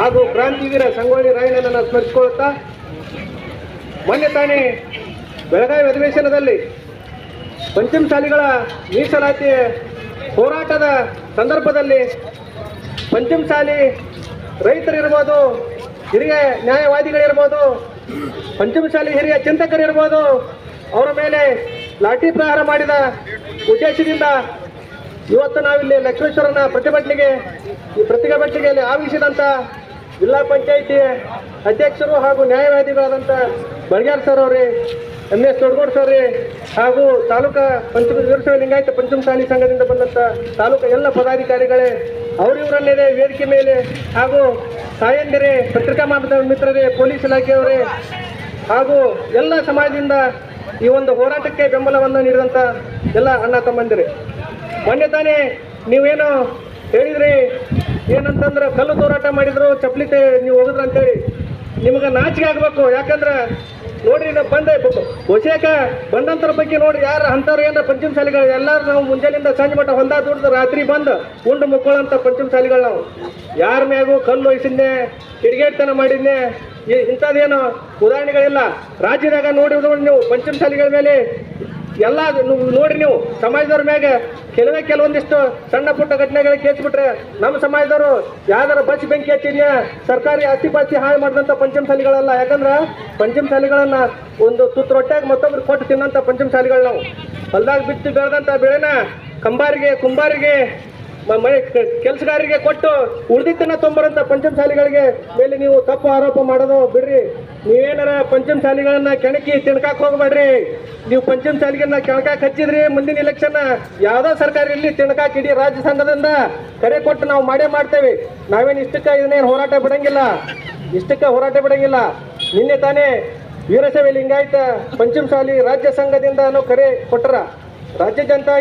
ಹಾಗೂ ಕ್ರಾಂತಿವೀರ ಸಂಗೊಳ್ಳಿ ರಾಯಣ್ಣನನ್ನು ಸ್ಮರಿಸಿಕೊಳ್ಳುತ್ತಾ, ಮೊನ್ನೆ ತಾನೇ ಬೆಳಗಾವಿ ಅಧಿವೇಶನದಲ್ಲಿ ಪಂಚಮಶಾಲಿಗಳ ಮೀಸಲಾತಿ ಹೋರಾಟದ ಸಂದರ್ಭದಲ್ಲಿ ಪಂಚಮಸಾಲಿ ರೈತರಿರ್ಬೋದು, ಹಿರಿಯ ನ್ಯಾಯವಾದಿಗಳಿರ್ಬೋದು, ಪಂಚಮಸಾಲಿ ಹಿರಿಯ ಚಿಂತಕರಿರ್ಬೋದು, ಅವರ ಮೇಲೆ ಲಾಠಿ ಪ್ರಹಾರ ಮಾಡಿದ ಉದ್ದೇಶದಿಂದ ಇವತ್ತು ನಾವಿಲ್ಲಿ ಲಕ್ಷ್ಮೇಶ್ವರನ ಪ್ರತಿಭಟನೆಗೆ, ಈ ಪ್ರತಿಭಟನೆಯಲ್ಲಿ ಆವಿಸಿದಂಥ ಜಿಲ್ಲಾ ಪಂಚಾಯಿತಿ ಅಧ್ಯಕ್ಷರು ಹಾಗೂ ನ್ಯಾಯವಾದಿಗಳಾದಂಥ ಬಳ್ಗ್ಯಾರ್ ಸರ್ ಅವ್ರಿ ಎಂ ಎಸ್ ದೊಡ್ಗೋಡ್ ಸರ್ ರೀ, ಹಾಗೂ ತಾಲೂಕಾ ಪಂಚಮ ಲಿಂಗಾಯತ ಪಂಚಮಸಾಲಿ ಸಂಘದಿಂದ ಬಂದಂಥ ತಾಲೂಕಾ ಎಲ್ಲ ಪದಾಧಿಕಾರಿಗಳೇ ಅವರಿವರನ್ನೇ ವೇದಿಕೆ ಮೇಲೆ ಹಾಗೂ ತಾಯಂದಿರೇ, ಪತ್ರಿಕಾ ಮಾಧ್ಯಮ ಮಿತ್ರರೇ, ಪೊಲೀಸ್ ಇಲಾಖೆಯವರೇ, ಹಾಗೂ ಎಲ್ಲ ಸಮಾಜದಿಂದ ಈ ಒಂದು ಹೋರಾಟಕ್ಕೆ ಬೆಂಬಲವನ್ನು ನೀಡಿದಂಥ ಎಲ್ಲ ಅಣ್ಣ ತಮ್ಮಂದಿರೇ. ಮೊನ್ನೆ ತಾನೇ ನೀವೇನು ಹೇಳಿದ್ರಿ ಏನಂತಂದ್ರೆ ಕಲ್ಲು ತೋರಾಟ ಮಾಡಿದ್ರು, ಚಪ್ಪಲಿ ನೀವು ಹೋಗಿದ್ರ ಅಂತೇಳಿ. ನಿಮ್ಗೆ ನಾಚಿಕೆ ಆಗ್ಬೇಕು, ಯಾಕಂದ್ರೆ ನೋಡ್ರಿ ನಾವು ಬಂದ ಹೊಸೇಕ ಬಂದಂತರ ಬಗ್ಗೆ ನೋಡಿ ಯಾರು ಅಂಥವ್ರು ಏನಾರ ಪಂಚಮಸಾಲಿಗಳು ಎಲ್ಲರೂ ನಾವು ಮುಂಜಾನೆಯಿಂದ ಸಂಜೆ ಮಟ್ಟ ಹೊಂದಾ ದುಡ್ದು ರಾತ್ರಿ ಬಂದು ಉಂಡು ಮುಕ್ಕೊಳ್ಳೋಂಥ ಪಂಚಮಸಾಲಿಗಳು ನಾವು. ಯಾರ ಮ್ಯಾಗು ಕಲ್ಲು ವಹಿಸಿದ್ನೆ ಕಿಡಿಗೇಡ್ತನ ಮಾಡಿದ್ನೆ ಇಂಥದ್ದೇನು ಉದಾಹರಣೆಗಳಿಲ್ಲ. ರಾಜ್ಯದಾಗ ನೋಡಿದ್ರು ನೀವು, ಪಂಚಮ ಶಾಲೆಗಳ ಮೇಲೆ ಎಲ್ಲ ನೋಡ್ರಿ ನೀವು, ಸಮಾಜದವ್ರ ಮ್ಯಾಗ ಕೆಲವೇ ಕೆಲವೊಂದಿಷ್ಟು ಸಣ್ಣ ಪುಟ್ಟ ಘಟನೆಗಳ ಕೇಳಿಸ್ಬಿಟ್ರೆ ನಮ್ಮ ಸಮಾಜದವರು ಯಾವ್ದಾರ ಬಸ್ ಬೆಂಕಿ ಹಚ್ಚಿದ್ಯ, ಸರ್ಕಾರಿ ಆಸ್ತಿ ಪಾಸ್ತಿ ಹಾಳು ಮಾಡಿದಂಥ ಪಂಚಮಸಾಲಿಗಳಲ್ಲ ಯಾಕಂದ್ರೆ ಪಂಚಮಸಾಲಿಗಳನ್ನ ಒಂದು ತುತ್ತು ರೊಟ್ಟಾಗಿ ಮತ್ತೊಬ್ರು ಕೊಟ್ಟು ತಿನ್ನಂಥ ಪಂಚಮಸಾಲಿಗಳು ನಾವು. ಹೊಲ್ದಾಗ ಬಿತ್ತು ಬೆಳೆದಂಥ ಬೆಳೆನ ಕಂಬಾರಿಗೆ, ಕುಂಬಾರಿಗೆ ಮನೆ ಕೆಲಸಗಾರರಿಗೆ ಕೊಟ್ಟು ಉಳಿದಿದ್ದನ್ನ ತೊಂಬರಂತ ಪಂಚಮಸಾಲಿಗಳಿಗೆ ಮೇಲೆ ನೀವು ತಪ್ಪು ಆರೋಪ ಮಾಡೋದು ಬಿಡ್ರಿ. ನೀವೇನಾರ ಪಂಚಮಸಾಲಿಗಳನ್ನ ಕೆಣಕಿ ತಿಣಕಾಕ್ ಹೋಗ್ಬೇಡ್ರಿ. ನೀವು ಪಂಚಮಸಾಲಿಗಳನ್ನ ಕೆಣಕಾಕ್ ಹಚ್ಚಿದ್ರಿ ಮುಂದಿನ ಇಲೆಕ್ಷನ್ ಯಾವ್ದೋ ಸರ್ಕಾರ ಇಲ್ಲಿ ತಿಣಕಾಕ್ ಇಡೀ ರಾಜ್ಯ ಸಂಘದಿಂದ ಕರೆ ಕೊಟ್ಟು ನಾವು ಮಾಡೇ ಮಾಡ್ತೇವೆ. ನಾವೇನು ಇಷ್ಟಕ್ಕೆ ಇದನ್ನೇನು ಹೋರಾಟ ಬಿಡಂಗಿಲ್ಲ. ಇಷ್ಟಕ್ಕೆ ಹೋರಾಟ ಬಿಡಂಗಿಲ್ಲ. ನಿನ್ನೆ ತಾನೇ ವೀರಶೈವ ಲಿಂಗಾಯತ ಪಂಚಮಸಾಲಿ ರಾಜ್ಯ ಸಂಘದಿಂದ ಕರೆ ಕೊಟ್ಟರ. ರಾಜ್ಯ ಜನತಾ